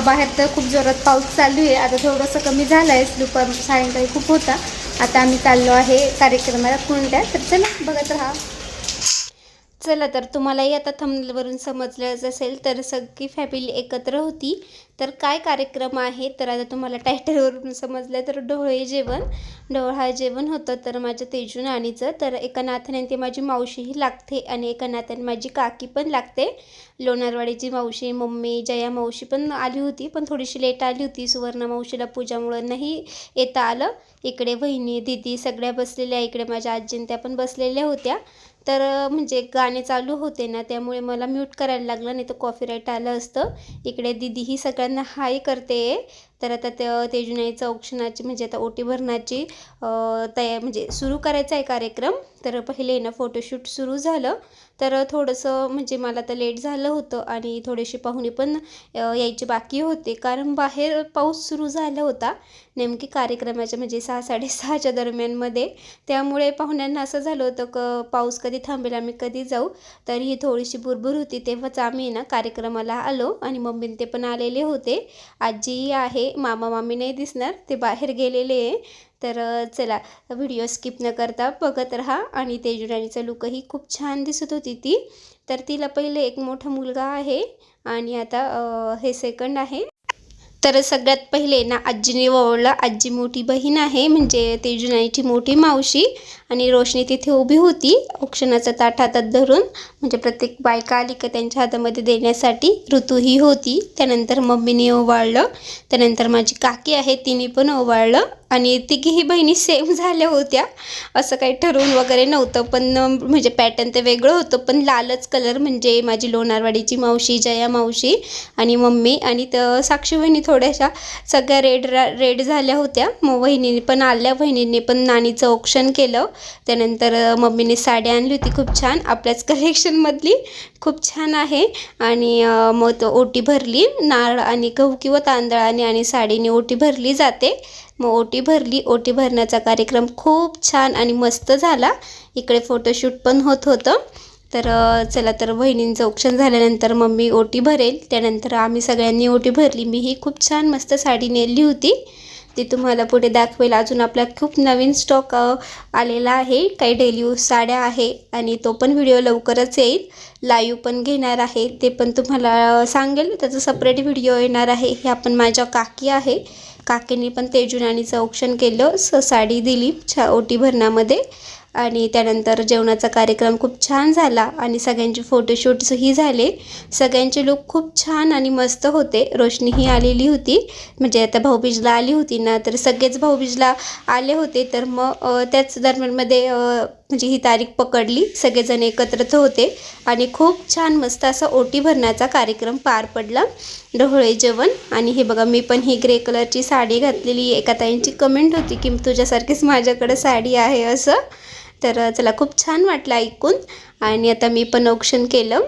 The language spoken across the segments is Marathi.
बाहेर तर खूप जोरात पाऊस चालू आहे. आता थोडंसं कमी झालं आहे दुपार सायंकाळी खूप होता. आता आम्ही चाललो आहे कार्यक्रमाला कुंड्या तर चला बघत राहा. चला तर तुम्हालाही आता थंबनेलवरून समजलंच असेल तर सगळी फॅमिली एकत्र होती. तर काय कार्यक्रम आहे? तर आता तुम्हाला टायटलवरून समजलं तर डोळे जेवण. डोळा जेवण होतं तर माझ्या तेजू नाणीचं तर एका नाथाने ते माझी मावशीही लागते आणि एका नात्याने माझी काकी पण लागते. लोणारवाडीची मावशी मम्मी जया मावशी पण आली होती पण थोडीशी लेट आली होती. सुवर्ण मावशीला पूजामुळं नाही येता आलं. इकडे बहिणी दिदी सगळ्या बसलेल्या इकडे माझ्या आजीन त्या पण बसलेल्या होत्या. तर म्हणजे गाणे चालू होते ना त्यामुळे मला म्यूट करायला लागलं नाही तर कॉफीराईट आलं असतं. इकडे दिदी ही सगळ्यांना हाय करते तर आता ते तेजुनाईचं औक्षणाची म्हणजे आता ओटी भरण्याची तया म्हणजे सुरू करायचा आहे कार्यक्रम. तर पहिले ना फोटोशूट सुरू झालं. तर थोडंसं म्हणजे मला तर लेट झालं होतं आणि थोडेसे पाहुणे पण यायचे बाकी होते. कारण बाहेर पाऊस सुरू झाला होता. नेमकी कार्यक्रमाच्या म्हणजे सहा साडेसहाच्या दरम्यानमध्ये. त्यामुळे पाहुण्यांना असं झालं होतं क पाऊस कधी थांबेल आम्ही कधी जाऊ. तर ही थोडीशी बुरबुर होती. तेव्हाच आम्ही ना कार्यक्रमाला आलो. आणि मम्मी ते पण आलेले होते. आजीही आहे मामा मामी नाही दिसणार ते बाहेर गेलेले आहे. तर चला व्हिडिओ स्किप न करता बघत राहा आणि तेजुराणीचा लुकही खूप छान दिसत होती ती. तर तिला पहिले एक मोठा मुलगा आहे आणि आता हे सेकंड आहे. तर सगळ्यात पहिले ना आजीने ओवळलं आजी मोठी बहीण आहे म्हणजे तेजुनाईची मोठी मावशी आणि रोशनी तिथे उभी होती औक्षणाचा ताट हातात धरून. म्हणजे प्रत्येक बायका आली का त्यांच्या हातामध्ये देण्यासाठी ऋतू ही होती. त्यानंतर मम्मीने ओवाळलं. त्यानंतर माझी काकी आहे तिने पण ओवाळलं. आणि तिघीही बहिणी सेम झाल्या होत्या. असं काही ठरवून वगैरे नव्हतं पण म्हणजे पॅटर्न ते वेगळं होतं पण लालच कलर म्हणजे माझी लोणारवाडीची मावशी जया मावशी आणि मम्मी आणि तर साक्षी बहिणी थोडं थोड्याशा सगळ्या रेड रा रेड झाल्या होत्या. मग वहिनीने पण आल्या. वहिनीने पण नाणीचं औक्षण केलं. त्यानंतर मम्मीने साडी आणली होती. खूप छान. आपल्याच कलेक्शनमधली खूप छान आहे. आणि मग तो ओटी भरली. नारळ आणि गहू किंवा तांदळाने आणि साडीने ओटी भरली जाते. मग ओटी भरली. ओटी भरण्याचा कार्यक्रम खूप छान आणि मस्त झाला. इकडे फोटोशूट पण होत होतं. तर चला तर बहिणींचं औक्षण झाल्यानंतर मम्मी ओटी भरेल. त्यानंतर आम्ही सगळ्यांनी ओटी भरली. मी ही खूप छान मस्त साडी नेली होती. ती तुम्हाला पुढे दाखवेल. अजून आपला खूप नवीन स्टॉक आलेला आहे. काही डेली यूज साड्या आहे आणि तो पण व्हिडिओ लवकरच येईल. लाईव्ह पण घेणार आहे. ते पण तुम्हाला सांगेल. त्याचा सपरेट व्हिडिओ येणार आहे. हे आपण माझ्या काकी आहे. काकीने पण तेजुनानीचं औक्षण केलं. स साडी दिली. छा ओटी भरण्यामध्ये. आणि त्यानंतर जेवणाचा कार्यक्रम खूप छान झाला आणि सगळ्यांचे फोटोशूट्सही झाले. सगळ्यांचे लुक खूप छान आणि मस्त होते. रोशनीही आलेली होती. म्हणजे आता भाऊबीजला आली होती ना तर सगळेच भाऊबीजला आले होते. तर मग त्याच दरम्यानमध्ये म्हणजे ही तारीख पकडली. सगळेजण एकत्रित होते आणि खूप छान मस्त असा ओटी भरण्याचा कार्यक्रम पार पडला. ढोळे जेवण. आणि हे बघा मी पण ही ग्रे कलरची साडी घातलेली. एका ताईंची कमेंट होती की तुझ्यासारखीच माझ्याकडे साडी आहे असं. तर चला खूप छान वाटलं ऐकून. आणि आता मी पण औक्षण केलं.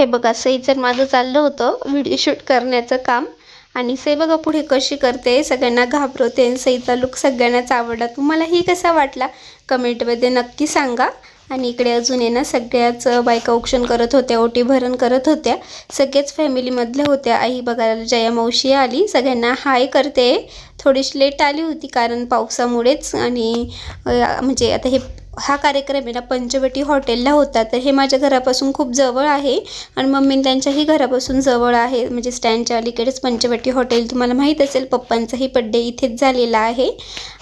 हे बघा सईचं माझं चाललं होतं व्हिडिओ शूट करण्याचं काम. आणि सई बघा पुढे कशी करते सगळ्यांना घाबरवते आणि सईचा लुक सगळ्यांनाच आवडला. तुम्हालाही कसा वाटला? कमेंटमध्ये नक्की सांगा. आणि इकडे अजून आहे ना सगळ्याच बायका औक्षण करत होत्या ओटी भरण करत होत्या. सगळ्याच फॅमिलीमधल्या होत्या. आई बघा जया मावशी आली. सगळ्यांना हाय करते. थोडीशी लेट आली होती कारण पावसामुळेच. आणि म्हणजे आता हे हा कार्यक्रम आहे ना पंचवटी हॉटेलला होता. तर हे माझ्या घरापासून खूप जवळ आहे आणि मम्मी त्यांच्याही घरापासून जवळ आहे. म्हणजे स्टँडच्या अलीकडेच पंचवटी हॉटेल तुम्हाला माहीत असेल पप्पांचाही बड्डे इथेच झालेला आहे.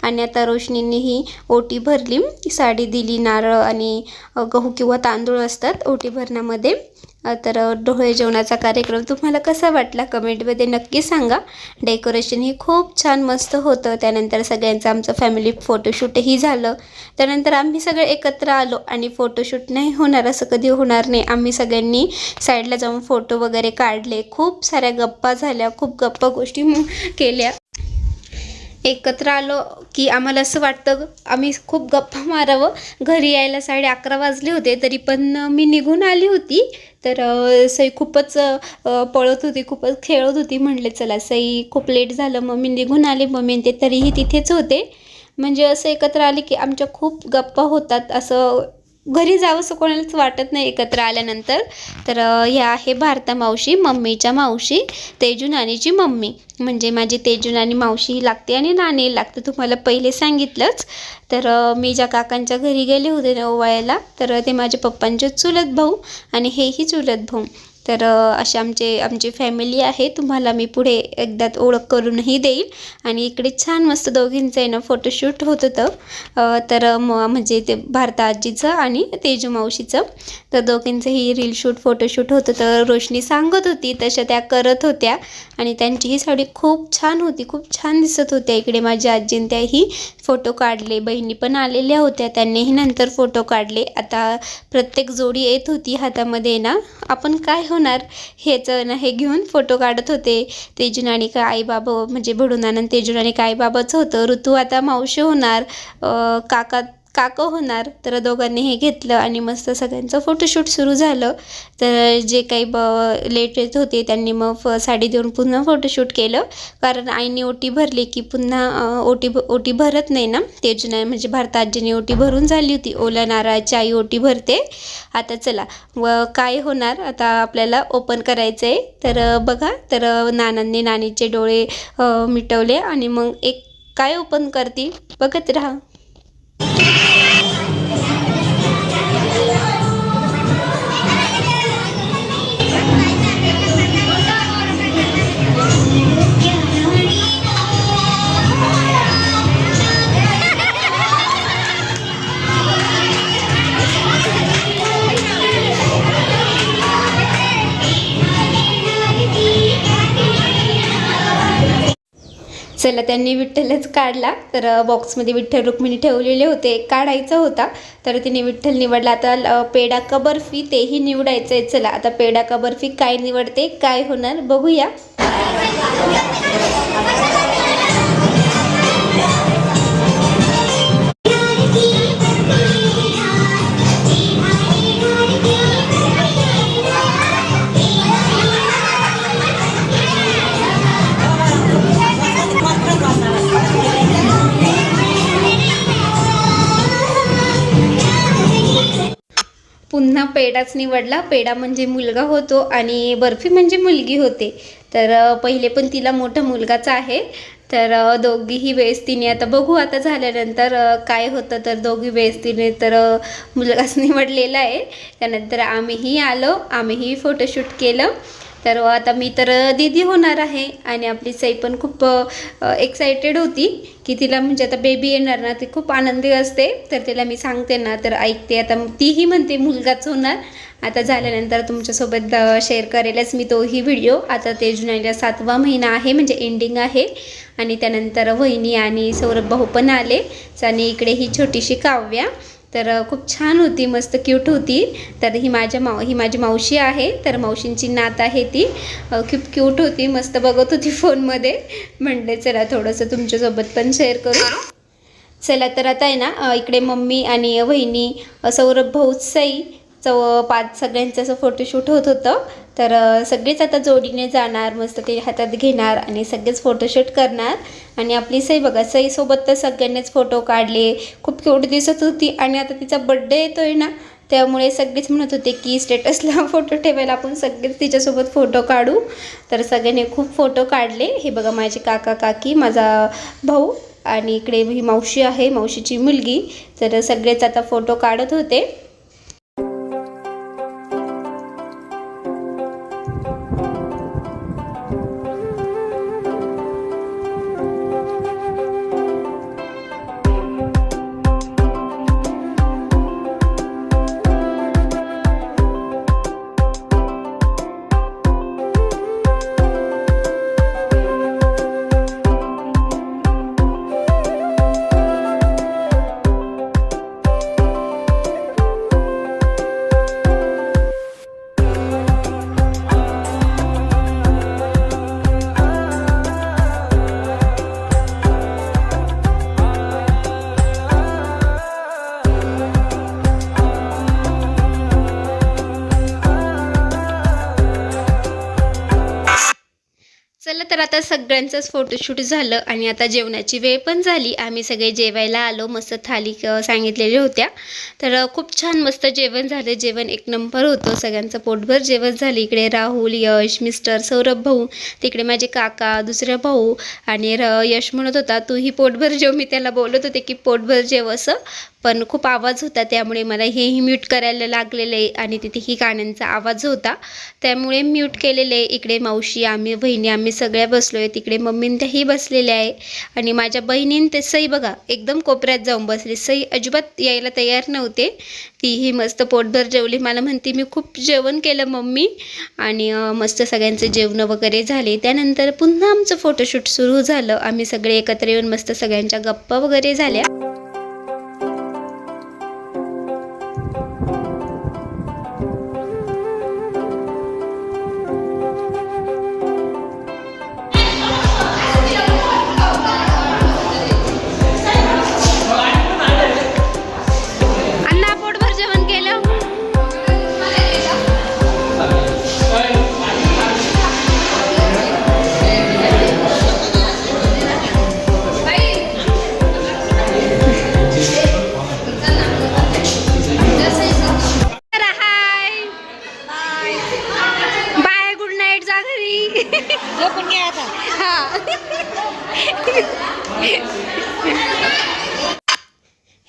आणि आता रोशनीनेही ओटी भरली साडी दिली नारळ आणि गहू किंवा तांदूळ असतात ओटी भरण्यामध्ये. तर डोळे जेवणाचा कार्यक्रम तुम्हाला कसा वाटला कमेंटमध्ये नक्की सांगा. डेकोरेशन ही खूप छान मस्त होतं. त्यानंतर सगळ्यांचं आमचं फॅमिली फोटोशूटही झालं. त्यानंतर आम्ही सगळे एकत्र आलो आणि फोटोशूट नाही होणार असं कधी होणार नाही. आम्ही सगळ्यांनी साईडला जाऊन फोटो वगैरे काढले. खूप साऱ्या गप्पा झाल्या खूप गप्पा गोष्टी केल्या. एकत्र आलो की आम्हाला असं वाटतं आम्ही खूप गप्पा मारावं. घरी यायला साडे अकरा वाजले होते तरी पण मी निघून आली होती. तर सई खूपच पळत होती खूपच खेळत होती. म्हटले चला सई खूप लेट झालं मग मी निघून आले मम्मी ते तरीही तिथेच होते. म्हणजे असं एकत्र आले की आमच्या खूप गप्पा होतात असं घरी जावंसं कोणालाच वाटत नाही एकत्र आल्यानंतर. तर ह्या आहे भारता मावशी मम्मीच्या मावशी तेजू नानीची मम्मी. म्हणजे माझी तेजू नानी मावशी लागते आणि नानी लागते तुम्हाला पहिले सांगितलंच. तर मी ज्या काकांच्या घरी गेले होते नववायला तर ते माझे पप्पांचे चुलत भाऊ आणि हेही चुलत भाऊ. तर असे आमचे आमची फॅमिली आहे. तुम्हाला मी पुढे एकदा ओळख करूनही देईल. आणि इकडे छान मस्त दोघींचं आहे ना फोटोशूट होत होतं. तर म म्हणजे ते भारता आजीचं आणि तेजू मावशीचं. तर दोघींचंही रील शूट फोटोशूट होतं तर रोशनी सांगत होती तशा त्या करत होत्या. आणि त्यांची ही साडी खूप छान होती. खूप छान दिसत होत्या इकडे माझ्या आजीन त्याही फोटो काढले. बहिणी पण आलेल्या होत्या. त्यांनीही नंतर फोटो काढले. आता प्रत्येक जोडी येत होती हातामध्ये ना. आपण काय होणार? ह्याचं ना हे घेऊन फोटो काढत होते. तेजून आणि का आई बाबा म्हणजे भडूनानंद तेजून आणि का बाबाचं होतं. ऋतू आता मावशी होणार. काका काका होणार तर दोघांनी हे घेतलं आणि मस्त सगळ्यांचं फोटोशूट सुरू झालं. तर जे काही ब लेट येत होते त्यांनी मग फ साडी देऊन पुन्हा फोटोशूट केलं. कारण आईने ओटी भरली की पुन्हा ओटी भ ओटी भरत नाही ना? तेजुना म्हणजे भारत आजीने ओटी भरून झाली होती. ओल्या नारळाची आई ओटी भरते. आता चला व काय होणार? आता आपल्याला ओपन करायचं आहे तर बघा. तर नानांनी नानीचे डोळे मिटवले आणि मग एक काय ओपन करतील? बघत राहा. त्याला त्यांनी विठ्ठलच काढला. तर बॉक्समध्ये विठ्ठल रुक्मिणी ठेवलेले होते. काढायचा होता. तर तिने विठ्ठल निवडला. आता पेडा पेढा का बर्फी तेही निवडायचं आहे. चला आता पेढा का बर्फी काय निवडते काय होणार बघूया. पुन्हा पेडाच निवडला. पेडा म्हणजे मुलगा होतो आणि बर्फी म्हणजे मुलगी होते. तर पहिले पण तिला मोठा मुलगाच आहे. तर दोघीही वेळेस तिने आता बघू आता झाल्यानंतर काय होतं तर दोघी वेळेस तिने तर मुलगाच निवडलेला आहे. त्यानंतर आम्हीही आलो. आम्हीही फोटोशूट केलं. तर आता मी तर दीदी होणार आहे आणि आपली सई पण खूप एक्सायटेड होती की तिला म्हणजे आता बेबी येणार ना ती खूप आनंदी असते. तर तिला मी सांगते ना तर ऐकते. आता तीही म्हणते मुलगाच होणार. आता झाल्यानंतर तुमच्यासोबत शेअर करेलच मी तोही व्हिडिओ आता ते जुनाईला सातवा महिना आहे म्हणजे एंडिंग आहे. आणि त्यानंतर वहिनी आणि सौरभ भाऊ पण आले. आणि इकडे ही छोटीशी काव्या. तर खूप छान होती मस्त क्यूट होती. तर ही माझ्या माव ही माझी मावशी आहे. तर मावशींची नात आहे ती. खूप क्यूट होती मस्त बघत होती फोनमध्ये. म्हणले चला थोडंसं तुमच्यासोबत पण शेअर करू. चला तर आता आहे ना इकडे मम्मी आणि वहिनी सौरभ भाऊ सई चव पाच सगळ्यांचं असं फोटोशूट होत होतं. तर सगळेच आता जोडीने जाणार मस्त ते हातात घेणार आणि सगळेच फोटोशूट करणार. आणि आपली सई बघा सईसोबत तर सगळ्यांनीच फोटो काढले. खूप क्यूट दिसत होती आणि आता तिचा बड्डे येतोय ना त्यामुळे सगळेच म्हणत होते की स्टेटसला फोटो ठेवायला आपण सगळेच तिच्यासोबत फोटो काढू. तर सगळ्यांनी खूप फोटो काढले. हे बघा माझे काका काकी माझा भाऊ आणि इकडे ही मावशी आहे मावशीची मुलगी. तर सगळेच आता फोटो काढत होते. सगळ्यांचंच फोटोशूट झालं आणि आता जेवणाची वेळ पण झाली. आम्ही सगळे जेवायला आलो मस्त थाली सांगितलेल्या होत्या. तर खूप छान मस्त जेवण झालं. जेवण एक नंबर होतं. सगळ्यांचं पोटभर जेवण झालं. इकडे राहुल यश मिस्टर सौरभ भाऊ तिकडे माझे काका दुसरा भाऊ आणि र यश म्हणत होता तूही पोटभर जेव. मी त्याला बोलत होते की पोटभर जेव असं. पण खूप आवाज होता त्यामुळे मला हेही म्यूट करायला लागलेलं आहे आणि तिथेही गाण्यांचा आवाज होता. त्यामुळे म्यूट केलेले आहे इकडे मावशी आम्ही बहिणी आम्ही सगळ्या बसलो आहे तिकडे मम्मींतही त्याही बसलेल्या आहे. आणि माझ्या बहिणीं ते सई बघा एकदम कोपऱ्यात जाऊन बसली. सई अजिबात यायला तयार नव्हते. तीही मस्त पोटभर जेवली. मला म्हणते मी खूप जेवण केलं मम्मी आणि मस्त सगळ्यांचे जेवणं वगैरे झाले. त्यानंतर पुन्हा आमचं फोटोशूट सुरू झालं. आम्ही सगळे एकत्र येऊन मस्त सगळ्यांच्या गप्पा वगैरे झाल्या.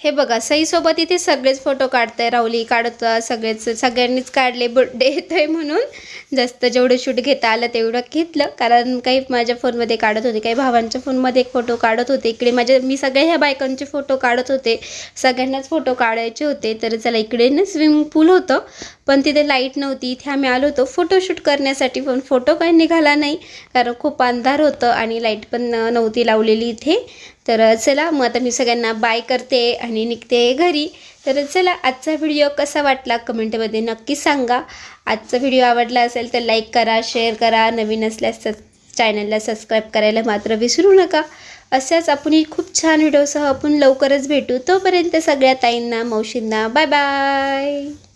हे बघा सईसोबत इथे सगळेच फोटो काढताय. राहुली काढत सगळेच सगळ्यांनीच काढले बड्डे येतोय म्हणून. जास्त जेवढं शूट घेता आलं तेवढं घेतलं. कारण काही माझ्या फोनमध्ये काढत होते काही भावांच्या फोनमध्ये एक फोटो काढत होते. इकडे माझ्या मी सगळ्या ह्या बायकांचे फोटो काढत होते. सगळ्यांनाच फोटो काढायचे होते. तर चला इकडे ना स्विमिंग पूल होतं. पण तिथे लाइट नव्हती. इथे आम्ही आलो होतो. फोटोशूट करण्यासाठी पण फोटो काही निघाला नाही. कारण खूप अंधार होतं आणि लाइट पण नव्हती लावलेली इथे. तर चला मग आता मी सगळ्यांना बाय करते आणि निघते घरी. तर चला आजचा व्हिडिओ कसा वाटला कमेंटमध्ये नक्की सांगा. आजचा व्हिडिओ आवडला असेल तर लाईक करा शेअर करा. नवीन असल्यास चॅनलला सबस्क्राईब करायला मात्र विसरू नका. अशाच आपणही खूप छान व्हिडिओसह आपण लवकरच भेटू. तोपर्यंत सगळ्या ताईंना मावशींना बाय बाय